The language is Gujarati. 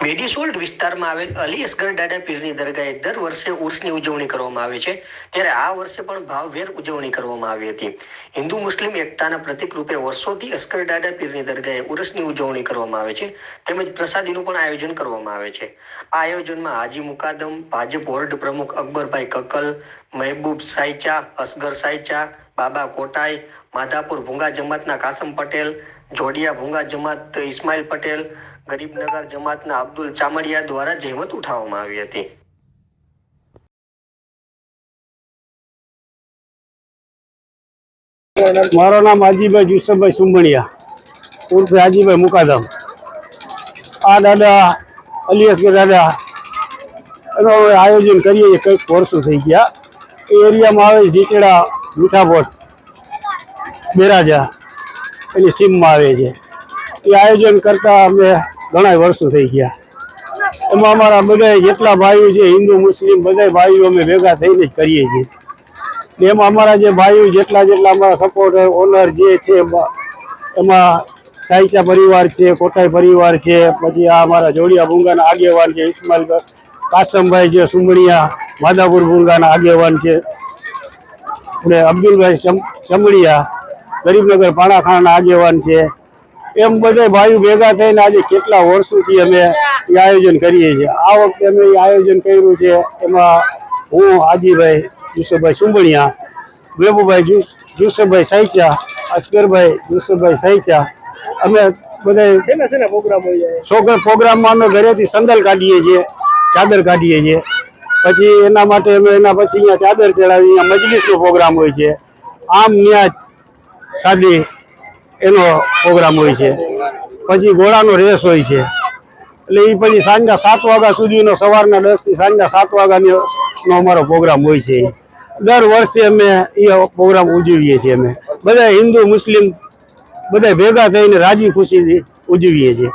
મેડીસોલ્ટ વિસ્તારમાં આવેલ અલી અસગર દાદા પીરની દરગાહે દર વર્ષે ઉર્સની ઉજવણી કરવામાં આવે છે. ત્યારે આ વર્ષે પણ ભાવભેર ઉજવણી કરવામાં આવી હતી. હિન્દુ મુસ્લિમ એકતાના પ્રતિક રૂપે વર્ષોથી અસગર દાદા પીરની દરગાહે ઉર્સની ઉજવણી કરવામાં આવે છે. તેમજ પ્રસાદીનું પણ આયોજન કરવામાં આવે છે. આ આયોજનમાં હાજી મુકાદમ, ભાજપ વોર્ડ પ્રમુખ અકબરભાઈ કકલ મહેબૂબ સાયચા, અસગર સાયચા, બાબા કોટાઈ, માધાપુર ભૂંગા જમાતના કાસમ પટેલ, જોડિયા ભૂંગા જમાત ઇસ્માઇલ પટેલ ગરીબનગર જમાતના અબ્દુલ ચામડિયા દ્વારા જહેમત ઉઠાવવામાં આવી હતી. મારું નામ હાજીભાઈ યુસુફભાઈ સુંબણિયા ઉર્ફે હાજીભાઈ મુકાદમ. આ દાદા અલિયાસગર દાદા, એનું આયોજન કરીએ કંઈક વર્ષો થઈ ગયા. એ એરિયામાં આવે છે ઢીચડા મીઠાપોટ બેરાજા, એની સીમમાં આવે છે. એ આયોજન કરતા અમે ઘણા વર્ષો થઈ ગયા. એમાં અમારા બધા જેટલા ભાઈઓ છે, હિન્દુ, મુસ્લિમ બધા ભાઈઓ અમે ભેગા થઈને જ કરીએ છીએ. એમાં અમારા જે ભાઈઓ જેટલા જેટલા અમારા સપોર્ટર ઓનર જે છે, એમાં સાઈચા પરિવાર છે કોટાઈ પરિવાર છે, પછી આ અમારા જોડિયા ભૂંગાના આગેવાન છે, ઇસ્માઇલ કાસમભાઈ છે સુમણિયા માધાપુર ભૂંગાના આગેવાન છે અને અબ્દુલભાઈ ચમ, ચમડિયા, ગરીબનગર પાણાખાના આગેવાન છે એમ બધા ભાઈઓ ભેગા થઈને આજે કેટલા વર્ષોથી અમે એ આયોજન કરીએ છીએ. આ વખતે અમે એ આયોજન કર્યું છે એમાં હું હાજીભાઈ યુસુફભાઈ સુંબણિયા બેબુભાઈ યુસુફભાઈ સાઈચા અસ્કરભાઈ યુસુફભાઈ સાઈચા અમે બધા છોકરા પ્રોગ્રામમાં અમે ઘરેથી સંદલ કાઢીએ છીએ ચાદર કાઢીએ છીએ. પછી એના માટે અમે એના પછી અહીંયા ચાદર ચડાવી અહીંયા મજલિસનો પ્રોગ્રામ હોય છે. આમ ન્યાજ સાદી એનો પ્રોગ્રામ હોય છે. પછી ઘોડાનો રેસ હોય છે. એટલે એ પછી સાંજના સાત વાગ્યા સુધીનો સવારના દસથી સાંજના સાત વાગ્યાનો અમારો પ્રોગ્રામ હોય છે. દર વર્ષે અમે એ પ્રોગ્રામ ઉજવીએ છીએ અમે. બધા હિન્દુ, મુસ્લિમ બધા ભેગા થઈને રાજી ખુશીથી ઉજવીએ છીએ.